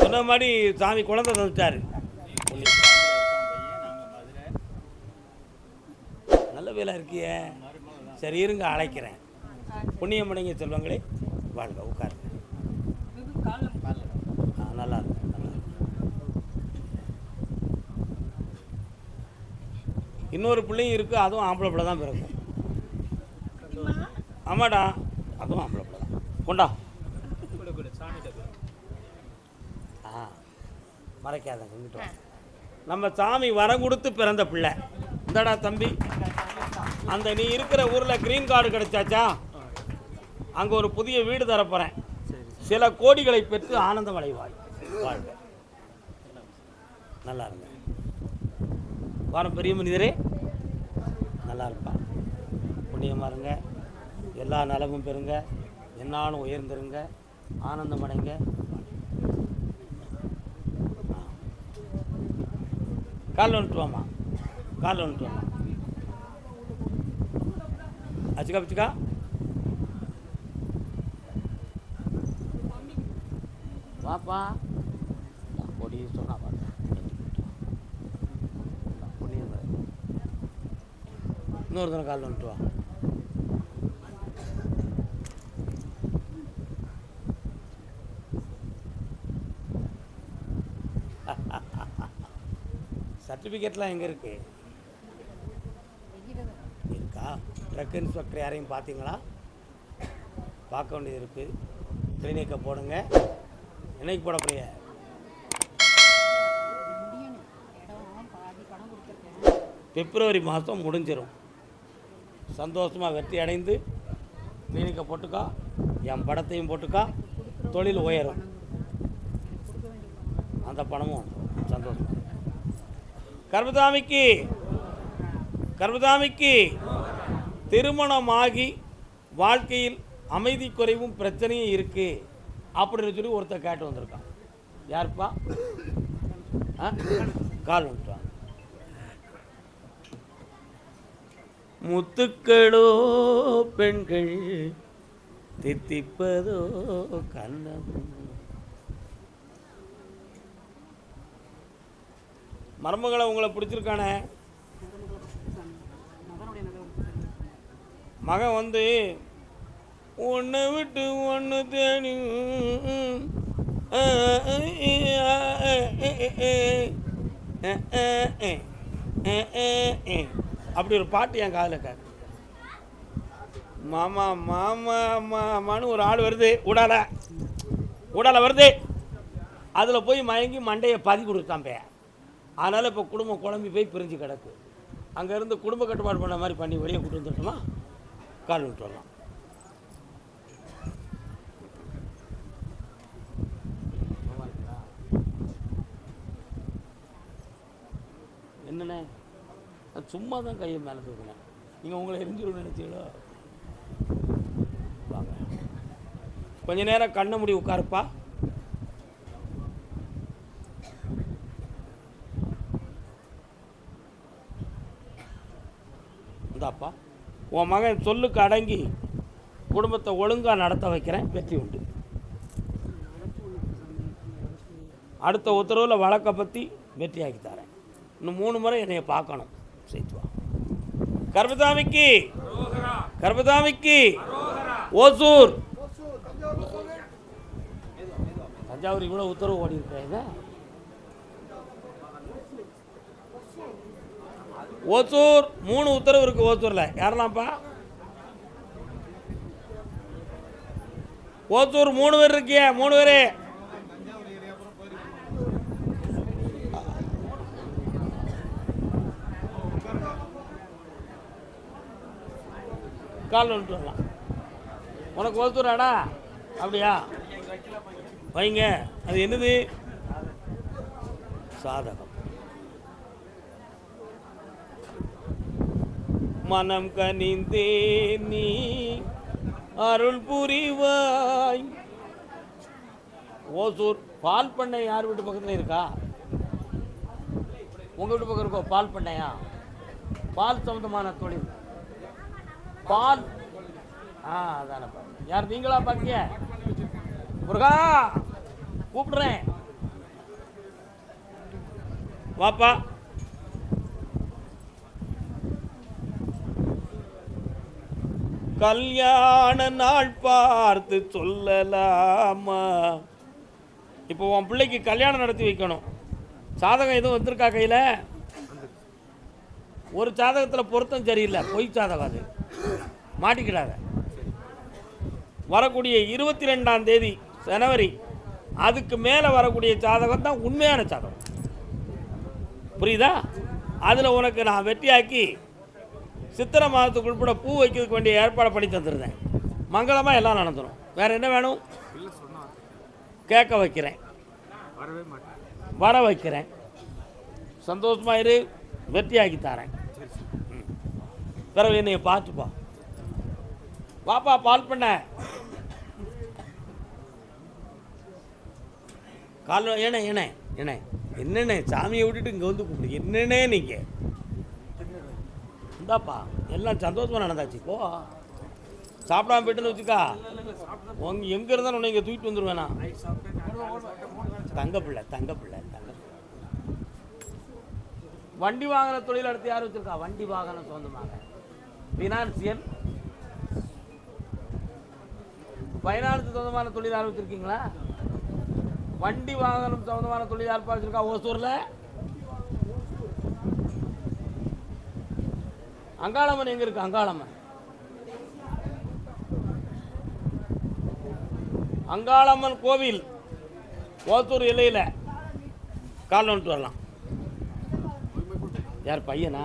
சொன்ன மாதிரி சாமி குழந்தை தந்துட்டாரு. நல்ல வேலை இருக்கியே. சரி இருங்க அழைக்கிறேன். புண்ணியமடைங்க செல்வங்களே. வாழ்க உட்காருங்க. நல்லா இருக்கு. இன்னொரு பிள்ளையும் இருக்கு அதுவும் ஆம்பளை பிள்ளை தான் பிறக்கும். ஆமாடா அதுவும் ஆம்பளை பிள்ளை தான். கொண்டா ஆ மறைக்காத இங்கிட்டு. நம்ம சாமி வரம் கொடுத்து பிறந்த பிள்ளை. இந்தடா தம்பி. அந்த நீ இருக்கிற ஊரில் க்ரீன் கார்டு கிடைச்சாச்சா? அங்கே ஒரு புதிய வீடு தரப்போகிறேன் சில கோடிகளை பெற்று ஆனந்தம் அடைவாய். வாழ்க. நல்லா இருங்க. வாரம் பெரிய மனிதரே. நல்லா இருப்பா. புண்ணியமாக இருங்க. எல்லா நலமும் பெறுங்க. என்னாலும் உயர்ந்திருங்க. ஆனந்தம் அடைங்க. காலில் வந்துட்டு வாமா கால் வந்துட்டு வாமா அச்சுக்கா பிச்சுக்கா. வாப்பா. பொடி சொன்னா பாரு. இன்னொரு தினம் காலில் வந்துட்டு வா சர்டிஃபிகேட்லாம் எங்கே இருக்குது இருக்கா? ட்ரக் இன்ஸ்பெக்டர் யாரையும் பார்த்தீங்களா? பார்க்க வேண்டியது இருக்குது கிளினிக்கை போடுங்க. என்னைக்கு போட போறிய பிப்ரவரி மாதம் முடிஞ்சிடும் சந்தோஷமாக வெற்றி அடைந்து கிளினிக்கை போட்டுக்கா என் படத்தையும் போட்டுக்கா தொழில் உயரும். அந்த பணமும் சந்தோஷம். கர்மதாமிக்கு கர்மதாமிக்கு திருமணமாகி வாழ்க்கையில் அமைதி குறைவும் பிரச்சனையும் இருக்கு அப்படின்னு சொல்லி ஒருத்தர் கேட்டு வந்திருக்கான். யாருப்பா? ஆ? கால் வந்துட்டான் முத்துக்களோ பெண்கள் தித்திப்பதோ கண்ணம் மருமகளை உங்களை பிடிச்சிருக்கானே? மகன் வந்து ஒன்று விட்டு ஒன்று தேடி அப்படி ஒரு பாட்டு என் காதில் கேட்கு மாமா மாமா மாமான்னு ஒரு ஆள் வருது உடால உடால வருது. அதில் போய் மயங்கி மண்டையை பதி கொடுத்தான் பே அதனால் இப்போ குடும்பம் குழம்பி போய் பிரிஞ்சு கிடக்கு. அங்கேருந்து குடும்ப கட்டுப்பாடு பண்ண மாதிரி பண்ணி வெளியே கூட்டு வந்துட்டோமா கால் விட்டு வரலாம். என்னண்ணே? நான் சும்மா தான் கையை மேலே தூக்கினேன். நீங்கள் உங்களை எரிஞ்சிடும் நினச்சிங்களோ? வாங்க. கொஞ்ச நேரம் கண்ணை முடி உட்காருப்பா. இருந்தாப்பா. உன் மகன் சொல்லுக்கு அடங்கி குடும்பத்தை ஒழுங்காக நடத்த வைக்கிறேன் வெற்றி உண்டு. அடுத்த உத்தரவில் வழக்கை பற்றி வெற்றியாக்கி தரேன். இன்னும் மூணு முறை என்னையை பார்க்கணும். செய்துவா கர்பதாமிக்கு கர்பதாமிக்கு ஓசூர். தஞ்சாவூர் இவ்வளோ உத்தரவு ஓடி இருக்காங்க ஓசூர் மூணு உத்தரவு இருக்குது ஓசூரில். யாரெல்லாம்ப்பா? ஓசூர் மூணு பேர் இருக்கிய மூணு பேர். கால் வந்துட்டு வரலாம். உனக்கு ஓசூராடா அப்படியா? வைங்க. அது என்னது? சாதகம். மனம் கனிந்தே நீ. அருள் புரிவாய். ஓசூர் பால் பண்ணை யார் வீட்டு பக்கத்தில் இருக்கா? உங்கள் வீட்டு பக்கம் இருக்கோ பால் பண்ணையா? பால் சம்பந்தமான தொழில். பால். ஆ அதானப்பா. யார் நீங்களா பாக்கிய? முருகா கூப்பிடுறேன். வாப்பா. கல்யாண நாள் பார்த்து சொல்லலாமா? இப்போ உன் பிள்ளைக்கு கல்யாணம் நடத்தி வைக்கணும். சாதகம் எதுவும் வந்திருக்கா கையில்? ஒரு சாதகத்தில் பொருத்தம் சரியில்லை. பொய் சாதகம் அது. மாட்டிக்கிடாத. வரக்கூடிய இருபத்தி ரெண்டாம் தேதி ஜனவரி அதுக்கு மேலே வரக்கூடிய சாதகம் தான் உண்மையான சாதகம். புரியுதா? அதில் உனக்கு நான் வெட்டியாக்கி சித்திரை மாதத்துக்கு உட்பட பூ வைக்கிறதுக்கு வேண்டிய ஏற்பாடு பண்ணி தந்துருந்தேன். மங்களமாக எல்லாம் நடந்துடும் வேறு என்ன வேணும்? கேட்க வைக்கிறேன். வர வைக்கிறேன். சந்தோஷமாக இரு. வெற்றியாக்கி தரேன். பிறகு என்னைய பார்த்துப்பா வாப்பா பால் பண்ண. கால ஏண்ணே ஏண்ணே ஏண்ணே என்னண்ணே சாமியை விட்டுட்டு இங்கே வந்து கூப்பிடு. என்னண்ணே நீங்கள் இந்தாப்பா எல்லாம் சந்தோஷமா நடந்தாச்சு. போ. சாப்பிடாம போயிட்டுன்னு வச்சுக்கா. உங்க எங்கே இருந்தாலும் உன்னை இங்கே தூக்கிட்டு வந்துடுவேண்ணா தங்க பிள்ளை தங்க பிள்ளை தங்க வண்டி வாகன தொழில் அடுத்து யார் வச்சிருக்கா? வண்டி வாகனம் சொந்தமாக. ஃபினான்சியல் ஃபைனான்ஸ் சொந்தமான தொழில் ஆரம்பிச்சிருக்கீங்களா வண்டி வாகனம் சொந்தமான தொழில் யார் வச்சிருக்கா ஓசூர்ல? அங்காளம்மன் எங்க இருக்கு? அங்காளம்மன். அங்காளம்மன் கோவில் ஓத்தூர் எல்லையில். கால் வந்துட்டு வரலாம். யார் பையனா?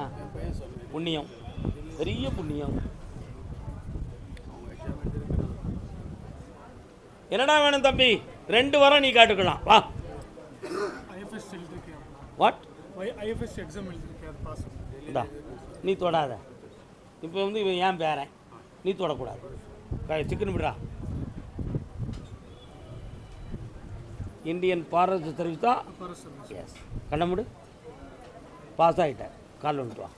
புண்ணியம். பெரிய புண்ணியம். என்னடா வேணும் தம்பி? ரெண்டு வாரம் நீ காட்டுக்கலாம். வா. வாட் ஐஎஃப்எஸ் எக்ஸாம் எழுதிருக்கேன். நீ தொடாத. இப்போ வந்து இவன் ஏன் பேரன் நீ தொடக்கூடாது. சிக்கன் விடுறா. இந்தியன் ஃபாரஸ்ட் சர்வீஸ் தான் எஸ் கண்ணமுடு பாஸ் ஆகிட்டேன் கால் வந்துட்டு வா.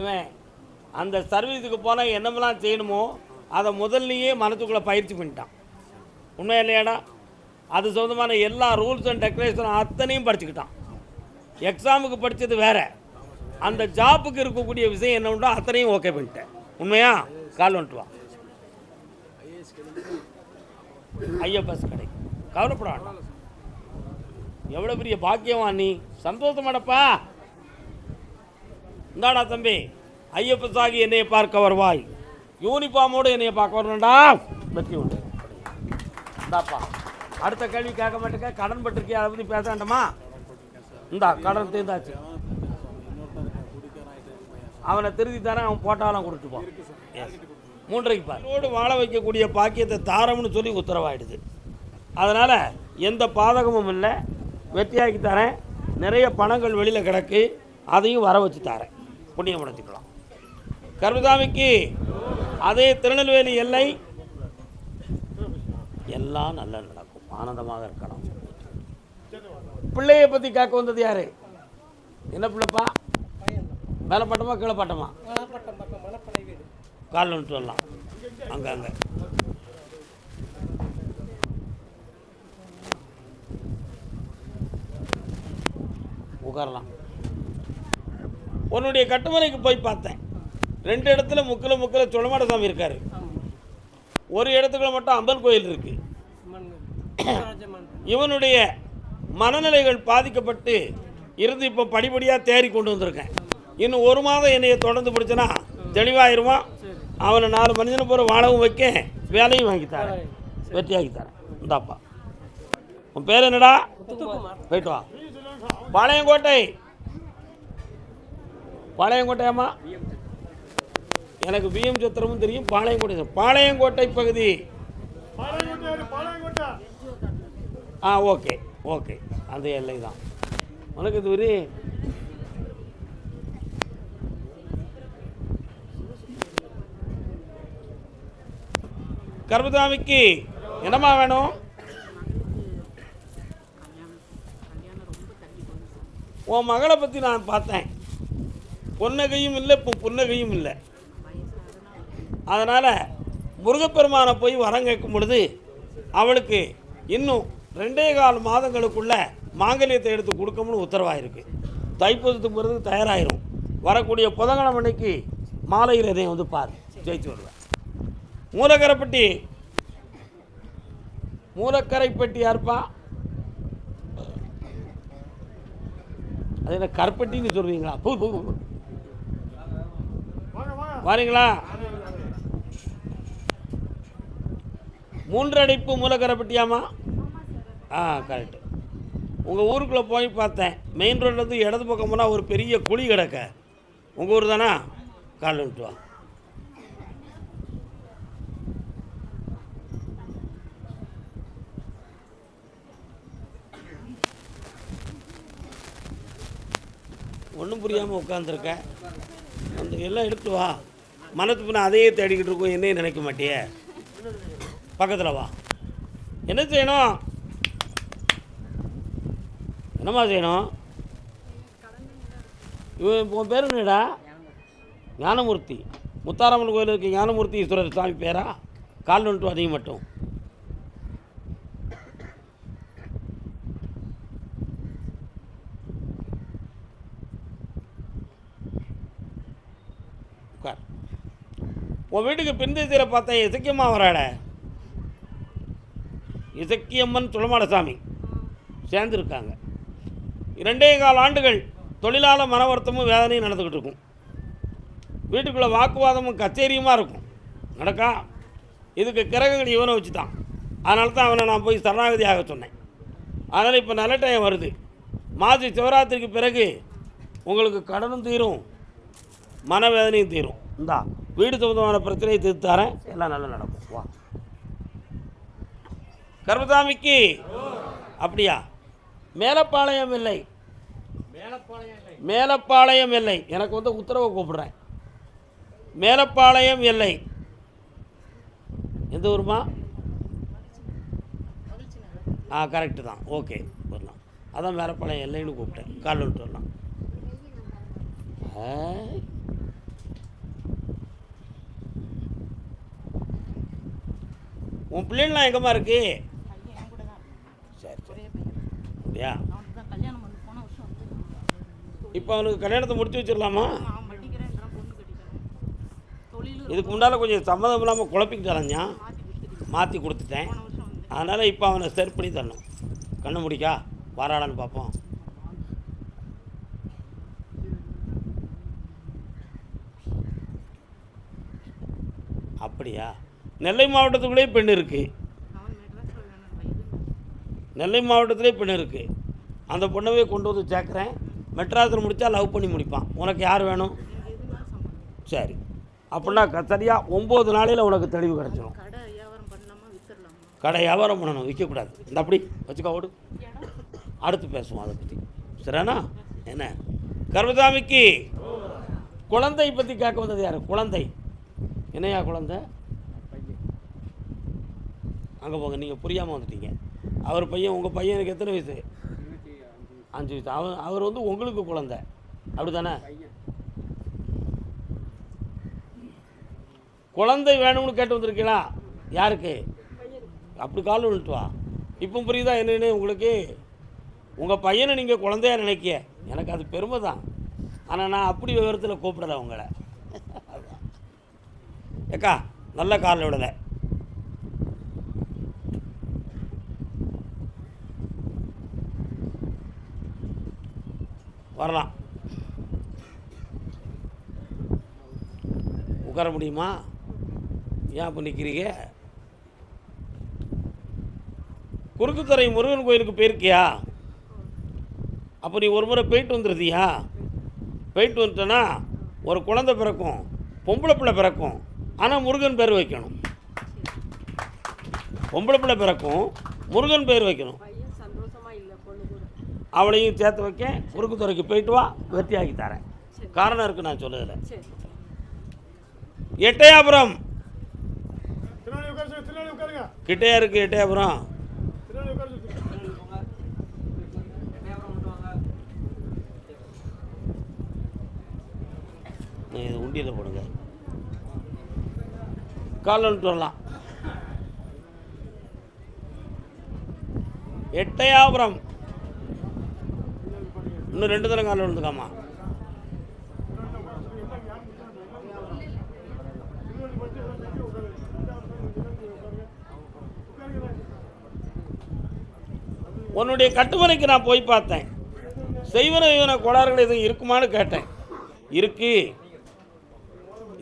இவன் அந்த சர்வீஸுக்கு போனால் என்னமெல்லாம் செய்யணுமோ அதை முதல்லையே மனத்துக்குள்ளே பயிற்சி பண்ணிட்டான். உண்மை இல்லையாடா? அது சொந்தமான எல்லா ரூல்ஸ் அண்ட் டெக்கரேஷன் அத்தனையும் படிச்சுக்கிட்டான். எக்ஸாமுக்கு படித்தது வேற. அந்த ஜாப்புக்கு இருக்கக்கூடிய விஷயம் என்ன அத்தனையும் ஓகே பண்ணிட்டேன். உண்மையா? கால் வந்துட்டு வா. ஐஎஃப்எஸ் கடை கவலைப்பட வேண்டாம். எவ்வளோ பெரிய பாக்கியவா நீ? சந்தோஷமாடப்பா இந்தாடா தம்பி. ஐஎஃப்எஸ் ஆகி என்னையை பார்க்க வருவாய். யூனிஃபார்மோடு என்னையை பார்க்க வரணும்டா. வெற்றி உண்டு. இந்தாப்பா. அடுத்த கேள்வி கேட்க மாட்டேங்க. கடன் பட்டிருக்கியா? அதை பற்றி பேச வேண்டாமா? இந்தா கடன் தீர்ந்தாச்சு. அவனை திருத்தி தரேன் அவன் போட்டாலும் கொடுத்துப்பான் மூன்றைக்கு பார். ரோடு வாழ வைக்கக்கூடிய பாக்கியத்தை தாரம்னு சொல்லி உத்தரவாயிடுது. அதனால் எந்த பாதகமும் இல்லை. வெற்றியாக்கி தரேன். நிறைய பணங்கள் வெளியில் கிடக்கு. அதையும் வர வச்சு தரேன். புண்ணியம் அடைச்சிக்கலாம் கருதாமிக்கு அதே திருநெல்வேலி எல்லை. எல்லாம் நல்லா நடக்கும். ஆனந்தமாக இருக்கலாம். பிள்ளையை பற்றி கேட்க வந்தது யாரு? என்ன பிள்ளைப்பா? மேலே பட்டமா கீழே பட்டமா மலப்பட்டம் காலில் விட்டு வரலாம். அங்கே அங்கே. உட்காரலாம். உன்னுடைய கட்டுமனைக்கு போய் பார்த்தேன். ரெண்டு இடத்துல முக்கில் முக்கில் சுழமாட சாமி இருக்காரு. ஒரு இடத்துக்குள்ள மட்டும் அம்பன் கோயில் இருக்கு. மண் ராஜமண் இவனுடைய மனநிலைகள் பாதிக்கப்பட்டு இருந்து இப்போ படிப்படியாக தேறி கொண்டு வந்திருக்கேன். இன்னும் ஒரு மாதம் என்னைய தொடர்ந்து பிடிச்சனா தெளிவாயிருவான் அவனை நாலு மனிதனை போகிற வாழவும் வைக்க வேலையும் வாங்கி தரேன். வெற்றியாக்கி தரேன். இந்தாப்பா. உன் பேர் என்னடா? போயிட்டு வா. பாளையங்கோட்டை. பாளையங்கோட்டையாம்மா? எனக்கு பிஎம் சத்திரமும் தெரியும் பாளையங்கோட்டை பாளையங்கோட்டை பகுதி. ஆ ஓகே. ஓகே அந்த எல்லை தான். உனக்கு தூரி. கர்மதாமிக்கு என்னம்மா வேணும்? உன் மகளை பற்றி நான் பார்த்தேன். பொன்னகையும் இல்லை இப்போ புன்னகையும் இல்லை. அதனால் முருகப்பெருமானை போய் வரம் கேட்கும் பொழுது அவளுக்கு இன்னும் ரெண்டே கால் மாதங்களுக்குள்ள மாங்கல்யத்தை எடுத்து கொடுக்கணும்னு உத்தரவாயிருக்கு. தைப்பூசத்துக்கு போகிறதுக்கு தயாராகிரும் வரக்கூடிய புதன்கிழமை அன்னைக்கு மாலையில் இதையும் வந்து பார் ஜெயிச்சு வருவேன். மூலக்கரைப்பட்டி மூலக்கரைப்பட்டி யாருப்பா? அது என்ன கருப்பட்டின்னு சொல்லுவீங்களா? பூ பூ பூ. வாரீங்களா? மூன்றடைப்பு மூலக்கரைப்பட்டியாமா ஆ கரெக்டு உங்கள் ஊருக்குள்ளே போய் பார்த்தேன். மெயின் ரோட்லேருந்து இடது பக்கம் போனால் ஒரு பெரிய குழி கிடக்க. உங்கள் ஊர் தானா? கால் விட்டு வா. ஒன்றும் புரியாமல் உட்காந்துருக்க அந்த எல்லாம் எடுத்து வா. மனத்து பின்ன அதையே தேடிக்கிட்டு இருக்கோம். என்னையும் நினைக்க மாட்டியே. பக்கத்தில் வா. என்ன செய்யணும்? என்னம்மா செய்யணும்? இவன் உன் பேர் என்னடா? ஞானமூர்த்தி. முத்தாரம்மன் கோயில் இருக்க ஞானமூர்த்தி ஈஸ்வரர் சாமி பேரா? கால் வந்துட்டு அதிகம் மட்டும். உட்கார். உன் வீட்டுக்கு பின்திசையில் பார்த்தேன் இசக்கியம்மா வராட? இசக்கியம்மன் துளமாடசாமி சேர்ந்துருக்காங்க. இரண்டே கால் ஆண்டுகள் தொழிலாளர் மன வருத்தமும் வேதனையும் நடந்துக்கிட்டு இருக்கும். வீட்டுக்குள்ளே வாக்குவாதமும் கச்சேரியுமா இருக்கும். நடக்கா? இதுக்கு கிரகங்கள் இவனை வச்சு தான் அதனால தான் அவனை நான் போய் சரணாகதியாக சொன்னேன். அதனால் இப்போ நல்ல டைம் வருது. மாசி சிவராத்திரிக்கு பிறகு உங்களுக்கு கடனும் தீரும் மனவேதனையும் தீரும். இந்தா வீடு சம்பந்தமான பிரச்சனையை தீர்த்தாரேன் எல்லாம் நல்லா நடக்கும். வா. கர்மசாமிக்கு அப்படியா? மேலப்பாளையம் இல்லை. மேலப்பாளையம் எல்லை எனக்கு வந்து உத்தரவை கூப்பிடுறேன். மேலப்பாளையம் எல்லை எந்த ஊருமா? ஆ கரெக்டு தான். ஓகே வரலாம். அதான் மேலப்பாளையம் எல்லைன்னு கூப்பிட்டேன். கால் விட்டு வரலாம். உன் பிள்ளைங்களாம் எங்கம்மா இருக்கு பையன் என் கூட தான் இருக்கான். சரி சரி ஒரே பையன் அப்படியா இப்போ அவனுக்கு கல்யாணத்தை முடிச்சு வச்சிடலாமா? இதுக்கு முன்னால் கொஞ்சம் சம்மதம் இல்லாமல் குழப்பிக்கிட்டாரஞ்சா மாற்றி கொடுத்துட்டு மாற்றி கொடுத்துட்டேன். அதனால் இப்போ அவனை செட் பண்ணி தரணும். கண்ணு முடிக்கா வாராடான்னு பார்ப்போம் அப்படியா? நெல்லை மாவட்டத்துக்குள்ளேயே பெண் இருக்குது அவன் மெட்ராஸில் வேணும் பையன் நெல்லை மாவட்டத்திலே பெண் இருக்குது அந்த பொண்ணவே கொண்டு வந்து சேர்க்குறேன். மெட்ராஸில் முடித்தா லவ் பண்ணி முடிப்பான். உனக்கு யார் வேணும்? சரி. அப்படின்னா க- சரியா ஒம்பது நாளையில் உனக்கு தெளிவு கிடச்சிரும். கடை வியாபாரம் பண்ணணும். விற்கக்கூடாது இந்த அப்படி வச்சுக்கோ ஓடு. அடுத்து பேசுவோம் அதை பற்றி சரிண்ணா என்ன? கர்மசாமிக்கு குழந்தை பற்றி கேட்க வந்தது யார்? குழந்தை. என்னையா குழந்தை? அங்கே போங்க நீங்கள் புரியாமல் வந்துட்டீங்க. அவர் பையன் உங்கள் பையனுக்கு எத்தனை வயசு? அஞ்சு வயசு. அவர் அவர் வந்து உங்களுக்கு குழந்த. அப்படி தானே குழந்தை வேணும்னு கேட்டு வந்திருக்கீங்களா? யாருக்கு? அப்படி கால் விழுட்டு வா. இப்போ புரியுதா என்னன்னு உங்களுக்கு? உங்கள் பையனை நீங்கள் குழந்தையாக நினைக்க எனக்கு அது பெருமை தான். ஆனால் நான் அப்படி விவரத்தில் கூப்பிடலை உங்களை. ஏக்கா நல்ல காலில் விடலை. வரலாம். உட்கார முடியுமா? ஏன் இப்போ நிற்கிறீங்க குறுக்குத்துறை முருகன் கோயிலுக்கு போயிருக்கியா? அப்போ நீ ஒரு முறை போயிட்டு வந்துருதியா? போயிட்டு வந்துட்டேன்னா ஒரு குழந்தை பிறக்கும் பொம்பளை பிள்ளை பிறக்கும். ஆனால் முருகன் பேர் வைக்கணும். பொம்பளை பிள்ளை பிறக்கும் முருகன் பேர் வைக்கணும் பையன் சந்தோஷமா இல்லை பொண்ணு கூட அவளையும் சேர்த்து வைக்க குறுக்குத்துறைக்கு போயிட்டு வா வெற்றியாக்கி தரேன். காரணம் இருக்குது நான் சொல்லுதில்ல சரி. எட்டயாபுரம். கிட்டையா இருக்குது எட்டயாபுரம். இதை உண்டியில் போடுங்க. கால் வந்துட்டு வரலாம். எட்டயாபுரம். இன்னும் ரெண்டு தரம் காலில் விழுந்துக்காமா உன்னுடைய கட்டுமனைக்கு நான் போய் பார்த்தேன். செய்வன இவன கோளாறுகள் எதுவும் இருக்குமான்னு கேட்டேன். இருக்கு.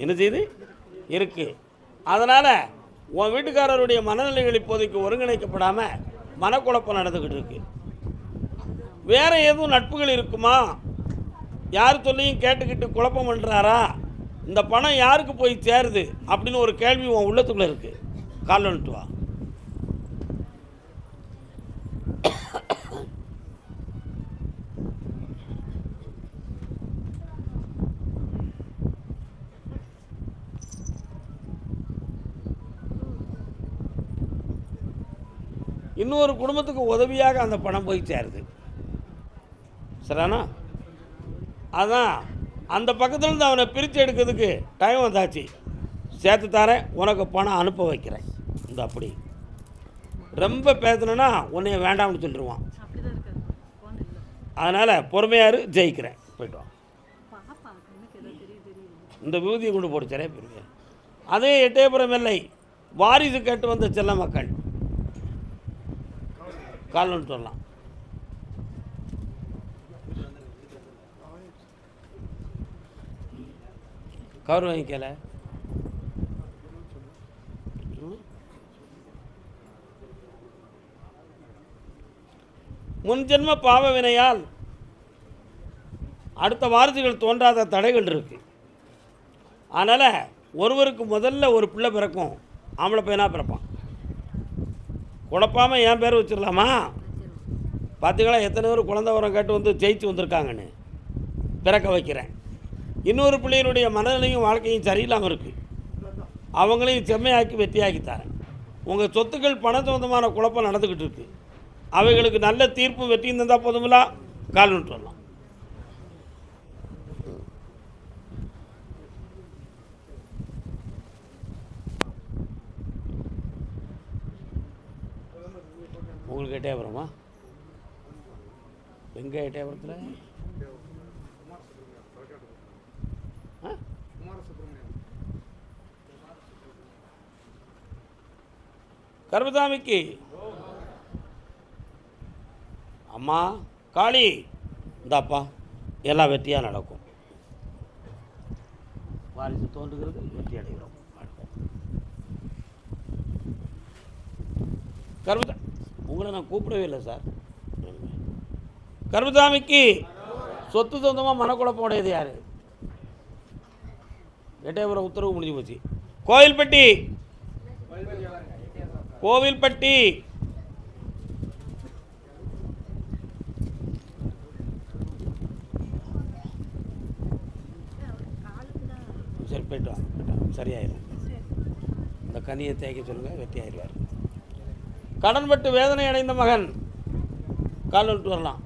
என்ன செய்யுது இருக்கு. அதனால் உன் வீட்டுக்காரருடைய மனநிலைகள் இப்போதைக்கு ஒருங்கிணைக்கப்படாமல் மனக்குழப்பம் நடந்துக்கிட்டு இருக்குது வேறு எதுவும் நட்புகள் இருக்குமா? யார் சொல்லியும் கேட்டுக்கிட்டு குழப்பம் பண்ணுறாரா இந்த பணம் யாருக்கு போய் சேருது? அப்படின்னு ஒரு கேள்வி உன் உள்ளத்துக்குள்ளே இருக்குது கால் வந்துட்டு வா. இன்னொரு குடும்பத்துக்கு உதவியாக அந்த பணம் போய் சேருது. சரியானா அதான் அந்த பக்கத்துலேருந்து அவனை பிரித்து எடுக்கிறதுக்கு டைம் வந்தாச்சு. சேர்த்து தரேன் உனக்கு பணம் அனுப்ப வைக்கிறேன். இந்த அப்படி. ரொம்ப பேசுனேன்னா உன்னைய வேண்டாம்னு சொல்லிடுவான் அதனால் பொறுமையாரு ஜெயிக்கிறேன். போயிட்டு இந்த விபூதியை கொண்டு போட்டு சரியா அதே எட்டயபுரம் இல்லை வாரிசு கேட்டு வந்த செல்ல மக்கள். கால் சொல்லலாம் கவர் வாங்கிக்கல. முன்ஜென்ம பாவ வினையால் அடுத்த வாரத்துகள் தோன்றாத தடைகள் இருக்குது அதனால் ஒருவருக்கு முதல்ல ஒரு பிள்ளை பிறக்கும் ஆம்பளை பையனாக பிறப்பான். குழப்பாமல் என் பேர் வச்சிடலாமா? பார்த்தீங்களா எத்தனை பேர் குழந்தை வரம் கேட்டு வந்து ஜெயிச்சு வந்திருக்காங்கன்னு. பிறக்க வைக்கிறேன். இன்னொரு பிள்ளையினுடைய மனநிலையும் வாழ்க்கையும் சரியில்லாமல் இருக்குது அவங்களையும் செம்மையாக்கி வெற்றியாக்கி தரேன். உங்கள் சொத்துக்கள் பண சம்பந்தமான குழப்பம் நடந்துக்கிட்டு இருக்கு. அவைகளுக்கு நல்ல தீர்ப்பு வெற்றியும் தந்தால் போதுங்களா கால் விட்டு வரலாம். உங்களுக்கு எட்டயபுரமா? எங்கே எட்டயபுரத்தில்? கருமசாமிக்கு. அம்மா காளி இந்தாப்பா எல்லாம் வெற்றியாக நடக்கும். வாரிசு தோன்றுகிறது வெற்றி அடைகிறோம். கருமதா உங்களை நான் கூப்பிடவே இல்லை சார். கர்பதாமிக்கு சொத்து சொந்தமாக மனக்குழப்பம் உடையது யார்? எட்டயபுரம் உத்தரவு முடிஞ்சு போச்சு. கோயில்பட்டி. கோவில்பட்டி. சரி போயிட்டு வாங்க போயிட்டு சரியாயிரும். இந்த கனியை தேய்க்க சொல்லுங்கள் வெற்றி ஆயிடுவார் கடன்பட்டு வேதனை அடைந்த மகன். கால் விட்டு வரலாம்.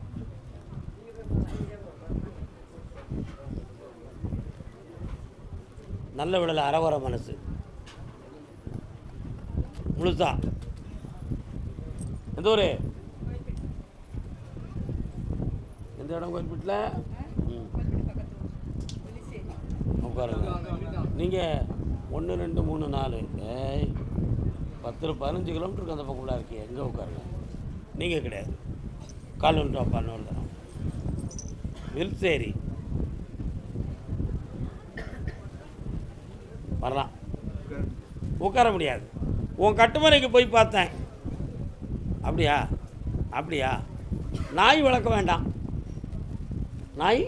நல்ல விடலை அறவர மனசு. முழுசா எந்த ஊர்? எந்த இடம் கோயில்பட்டில்? உட்காருங்க. நீங்கள் ஒன்று ரெண்டு மூணு நாலு. ஏய் பத்து பதினஞ்சு கிலோமீட்டருக்கு அந்த பக்கம் உள்ளே இருக்கீங்க. எங்கே உட்காருங்க? நீங்கள் கிடையாது. கால் ஒன்று அப்பா வில்சேரி வரலாம். உட்கார முடியாது. உன் கட்டுமனைக்கு போய் பார்த்தேன். அப்படியா? அப்படியா? நாய் வளர்க்க வேண்டாம். நாய்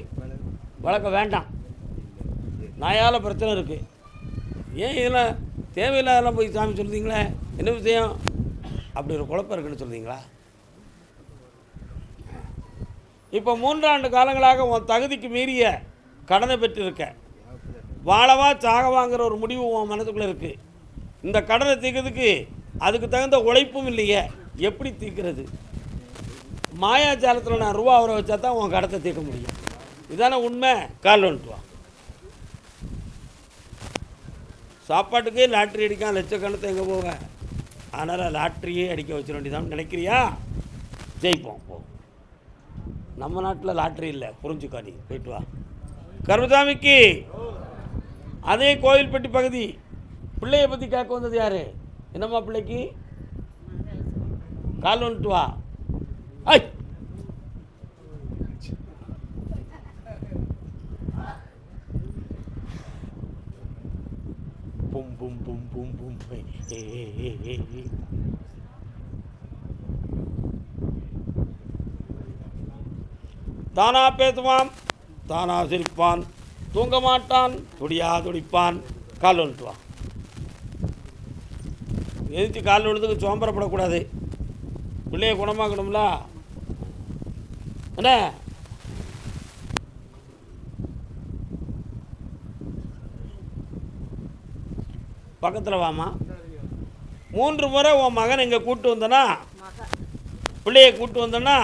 வளர்க்க வேண்டாம். நாயால் பிரச்சனை இருக்குது ஏன் இதெல்லாம் தேவையில்லாதெல்லாம் போய் சாமி சொல்லுதீங்களே என்ன விஷயம்? அப்படி ஒரு குழப்பம் இருக்குன்னு சொல்லுதீங்களா இப்போ மூன்றாண்டு காலங்களாக உன் தகுதிக்கு மீறிய கடனை பெற்றிருக்க. வாழவா சாகவாங்கிற ஒரு முடிவு உன் மனதுக்குள்ளே இருக்குது இந்த கடனை தீர்க்கிறதுக்கு அதுக்கு தகுந்த உழைப்பும் இல்லையே. எப்படி தீர்க்கிறது மாயாஜாலத்தில் நான் ரூபா அவரை வச்சா தான் உன் கடத்தை தீர்க்க முடியும். இதான உண்மை? கால் வந்துட்டு வா. சாப்பாட்டுக்கே லாட்ரி அடிக்கான் லட்சக்கணத்தை எங்கே போக அதனால் லாட்ரியே அடிக்க வச்சிட வேண்டியதான் நினைக்கிறியா? ஜெயிப்போம். போ. நம்ம நாட்டில் லாட்ரி இல்லை. புரிஞ்சுக்கா நீ. போயிட்டு வா. கருமசாமிக்கு அதே கோயில்பட்டி பகுதி பிள்ளைய பற்றி கேட்க வந்தது யாரு? என்னம்மா பிள்ளைக்கு? கால் வந்துட்டு வா ஐ பும் பும் பும் பும் பும். ஏ, ஏ, ஏ, ஏ, ஏ. தானா பேசுவான் தானா சிரிப்பான். தூங்க மாட்டான் துடியா துடிப்பான். கால் வந்துட்டு வா எதிர்த்து கால் விழுதுக்கு சோம்பரப்படக்கூடாது பிள்ளைய குணமாக்கணும்ல. என்ன? பக்கத்தில் வாமா மூன்று முறை உன் மகன் இங்கே கூட்டு வந்தனா? பிள்ளையை கூட்டு வந்தனா?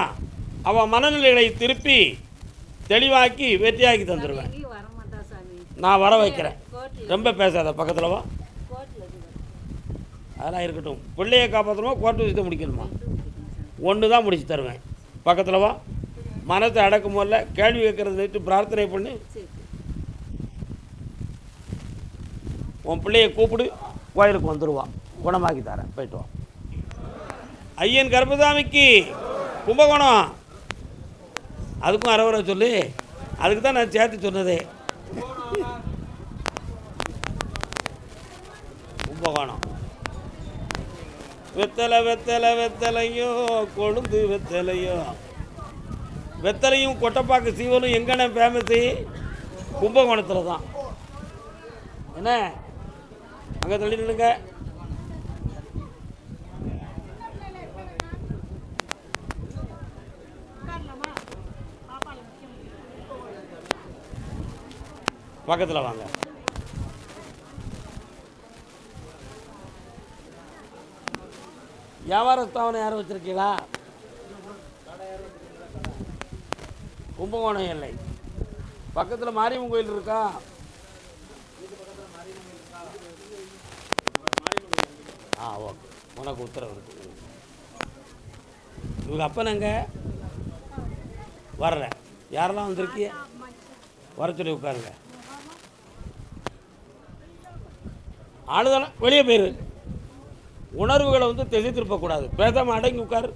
அவன் மனநிலைகளை திருப்பி தெளிவாக்கி வெற்றியாக்கி தந்துடுவேன் நான் வர வைக்கிறேன். ரொம்ப பேசாத பக்கத்தில் வா. அதெல்லாம் இருக்கட்டும். பிள்ளையை காப்பாற்றணுமா கோர்ட்டு விஷயத்தை முடிக்கணுமா? ஒன்று தான் முடிச்சு தருவேன். பக்கத்தில் வா. மனத்தை அடக்கும் போல கேள்வி கேட்கறது விட்டு பிரார்த்தனை பண்ணு. உன் பிள்ளையை கூப்பிடு கோயிலுக்கு வந்துடுவான் குணமாக்கி தரேன். போயிட்டு வா. ஐயன் கருப்பசாமிக்கு கும்பகோணம். அதுக்கும் அறவுரை சொல்லு. அதுக்கு தான் நான் சேர்த்து சொன்னதே கும்பகோணம் வெத்தலை வெத்தலை வெத்தலையும் கொழுந்து வெத்தலையும் வெத்தலையும் கொட்டைப்பாக்கு சீவலும் எங்கன ஃபேமஸு கும்பகோணத்தில் தான் என்ன? அங்கே தள்ளி நில்லுங்க. பக்கத்தில் வாங்க. வியாபார ஸ்தாபனம் யாரும் வச்சுருக்கீங்களா? கும்பகோணம் எல்லை. பக்கத்தில் மாரியம்மன் கோயில் இருக்கா? ஆ ஓகே. உனக்கு உத்தரவு இருக்கு. இவங்க நாங்கள் வரல. யாரெல்லாம் வந்திருக்கிய வர சொல்லி உட்காருங்க. ஆளுதெல்லாம் வெளியே போயிரு. உணர்வுகளை வந்து திசை திருப்பக்கூடாது பேசாமல் அடங்கி உட்கார்.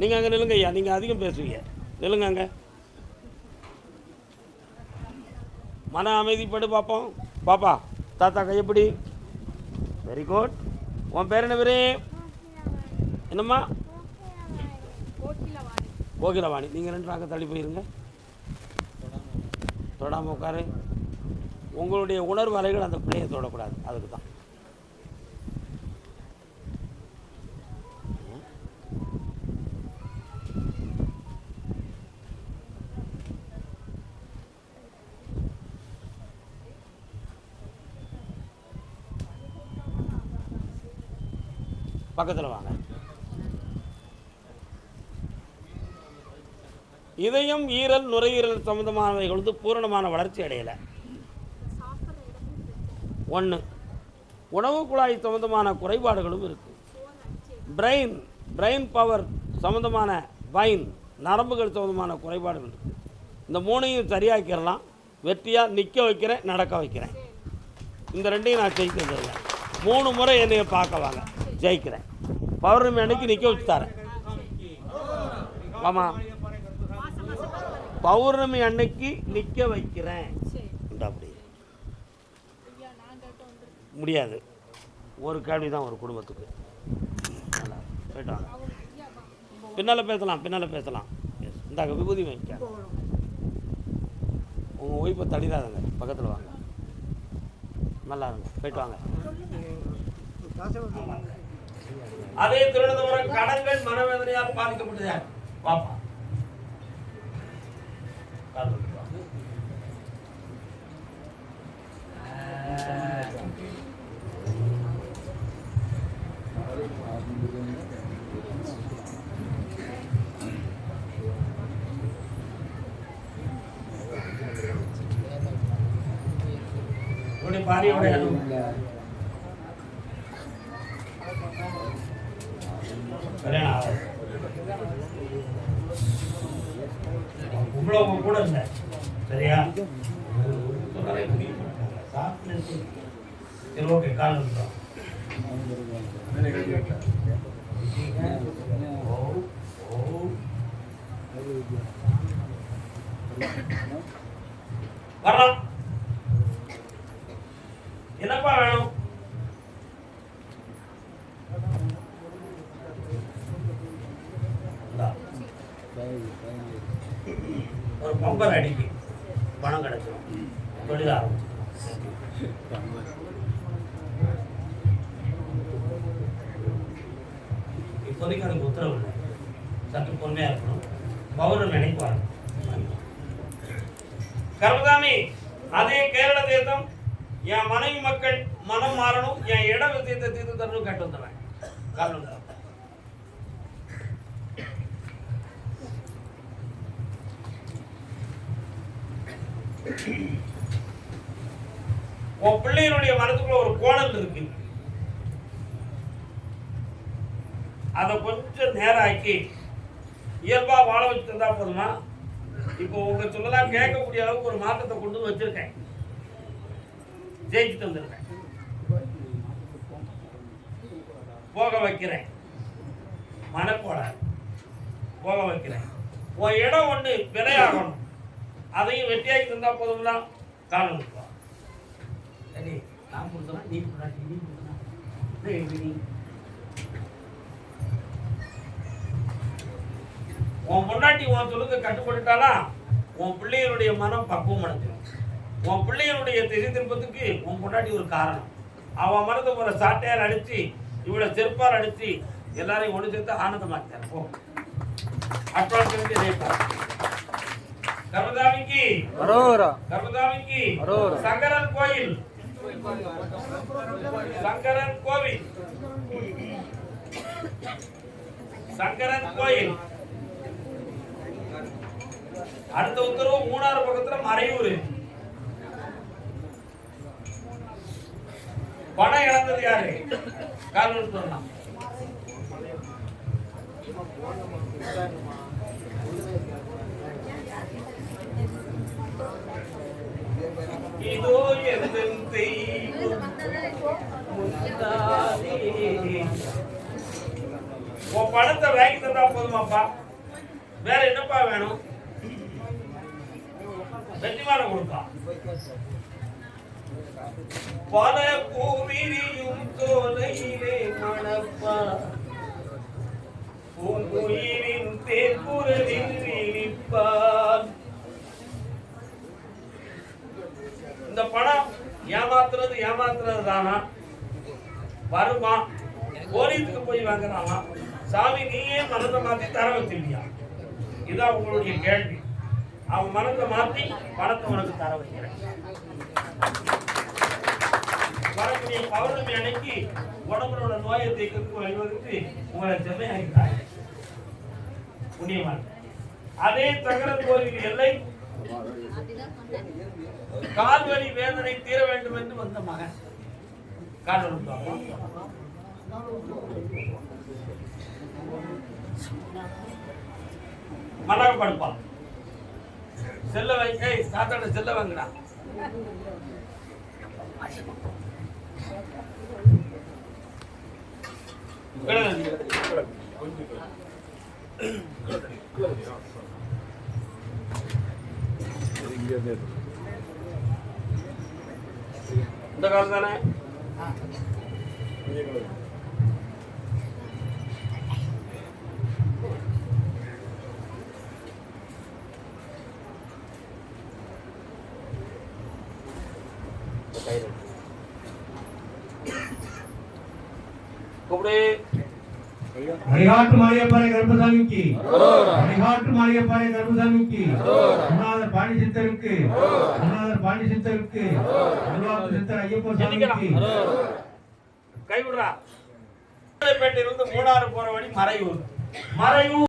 நீங்கள் அங்கே நில்லுங்க ஐயா. நீங்கள் அதிகம் பேசுவீங்க. நில்லுங்க அங்கே. மன அமைதிப்படு பார்ப்போம் பாப்பா தாத்தா கையப்படி வெரி குட் உன் பேர் என்ன பேர் என்னம்மா? கோகிலவாணி. கோகிலவாணி நீங்கள் ரெண்டு நாங்கள் தள்ளி போயிருங்க. தொடாமல் உட்காரு. உங்களுடைய உணர்வு அலைகள் அந்த பிள்ளையை தொடக்கூடாது. அதுக்கு தான் பக்கத்தில் வாங்க. இதயம் ஈரல் நுரையீரல் சம்பந்தமானவைகள் வந்து பூரணமான வளர்ச்சி அடையலை. ஒன்று உணவு குழாய் சம்பந்தமான குறைபாடுகளும் இருக்குது பிரெயின் பிரெயின் பவர் சம்பந்தமான பைன் நரம்புகள் சம்பந்தமான குறைபாடுகள் இருக்குது இந்த மூணையும் சரியாக்கிடலாம் வெற்றியாக நிற்க வைக்கிறேன் நடக்க வைக்கிறேன். இந்த ரெண்டையும் நான் ஜெயிக்க வந்துடுவேன் மூணு முறை என்னைய பார்க்க வாங்க. ஜெயிக்கிறேன். பௌர்ணமி அன்னைக்கு நிற்க வச்சு தரேன் ஆமாம் பௌர்ணமி அன்னைக்கு நிற்க வைக்கிறேன். அப்படி? முடியாது. ஒரு கேள்வி தான் ஒரு குடும்பத்துக்கு. போயிட்டாங்க போயிட்டு வாங்க பின்னால் பேசலாம் பின்னால் பேசலாம். Yes. இந்தாங்க விபூதி வைக்க உங்கள் ஒய்ஃபை தள்ளிடாதங்க பக்கத்தில் வாங்க. நல்லா இருங்க. போயிட்டு வாங்க. அதே திருவனந்தபுரம் கடன்கள் மனவேதனையால் பாதிக்கப்பட்டது பாப்பா. சரி ஓகே கால் வந்துடும் ஓ ஓ வரலாம் என்னப்பா வேணும் இந்தா. ஒரு பம்பர் அடிக்கு பணம் கிடைச்சிடும் தொழில் ஆரம்பிச்சிடும் இப்போதைக்கு அதுக்கு உத்தரவு இல்லை சற்று பொறுமையாக இருக்கணும் பௌர்ணமி நினைப்பார் கர்மதாமி அதே கேரள தேசம் என் மனைவி மக்கள் மனம் மாறணும் என் இட விஷயத்தை தீர்த்து தரணும் கேட்டு வந்தவன் காரணம் தான். உன் பிள்ளைகளுடைய மனத்துக்குள்ள ஒரு கோணல் இருக்கு. அதை கொஞ்சம் நேராக்கி இயல்பா வாழ வச்சு தந்தா போதுமா? இப்போ உங்க சொல்லலாம் கேட்கக்கூடிய அளவுக்கு ஒரு மாற்றத்தை கொண்டு வந்து வச்சிருக்கேன். ஜெயிச்சுட்டு வந்திருக்கேன் போக வைக்கிறேன். மனக்கோளாறு. போக வைக்கிறேன். உன் இடம் ஒண்ணு விலையாகணும். அதையும் வெட்டியாக்கி தந்தா போதும்னா காலம் இருப்பா சரி நான் கொடுத்தனா நீ கொடுத்தா நீ நீ உன் பொண்டாட்டி உன் சொல்லுக்கு கட்டுப்பட்டுட்டானா உன் பிள்ளைகளுடைய மனம் பக்குவம் அடைஞ்சிடும். உன் பிள்ளைகளுடைய திசை திருப்பத்துக்கு உன் பொண்டாட்டி ஒரு காரணம். அவன் மனதை ஒரு சாட்டையால் அடிச்சு இவளை செருப்பால் அடிச்சு எல்லாரையும் ஒன்று சேர்த்து ஆனந்தமாக்கிட்டார். போ. அட்வான்ஸ் இதே. கர்மதாமிக்கு அரோரா. கர்மதாமிக்கு அரோரா. சங்கரன் கோயில். சங்கரன் கோவில். சங்கரன் கோயில். அடுத்த உத்தரவு மூணாறு பக்கத்துல மறையூர். பணம் இழந்தது யாரு? காரணம் சொல்லலாம் இதோ எந்தன் தெய்வம் முந்தானே. உன் பணத்தை வாங்கி தந்தா போதுமாப்பா. வேற என்னப்பா வேணும்? வெற்றிமாறன் கொடுப்பா. பல பூவிரியும் தோலையிலே மணப்பா. பூங்குயிலின் தேக்குரலில் விழிப்பா இந்த படம் ஏமாத்துறது ஏமாத்துறது தானா வருமா? போலீஸுக்கு போய் வாங்குறானா? சாமி நீயே மனதை மாத்தி தர வச்சிருக்கியா? இதான் உங்களுடைய கேள்வி. அவன் மனதை மாத்தி பணத்தை உனக்கு தர வைக்கிறேன். வரக்கூடிய பௌர்ணமி அன்னைக்கு உடம்புல நோயை தீர்க்கிறதுக்கு வழிவகுத்து உங்களை செம்மையாகிறாங்க புண்ணியமான அதே தகர கோவில் எல்லை கால்வலி வேதனை தீர வேண்டும் என்று வந்த மகன். கால்வலி மலக படுப்பான் செல்ல வை. ஏய் தாத்தாட செல்ல வாங்கடா. இந்த காலம் தானே கூப்பிடு வழிகாட்டு மாரியப்பாறை கருப்பசாமிக்கு. வழிகாட்டு மாரியப்பாறை கருப்பசாமிக்கு. குருநாதர் பாண்டி சித்தருக்கு குருநாதர் பாண்டி சித்தருக்கு குருநாதர் சித்தர் ஐயப்ப சாமிக்கு கைவிடுறா. பேட்டையிலிருந்து மூணாறு போற வழி மறையூர். மறையூர்.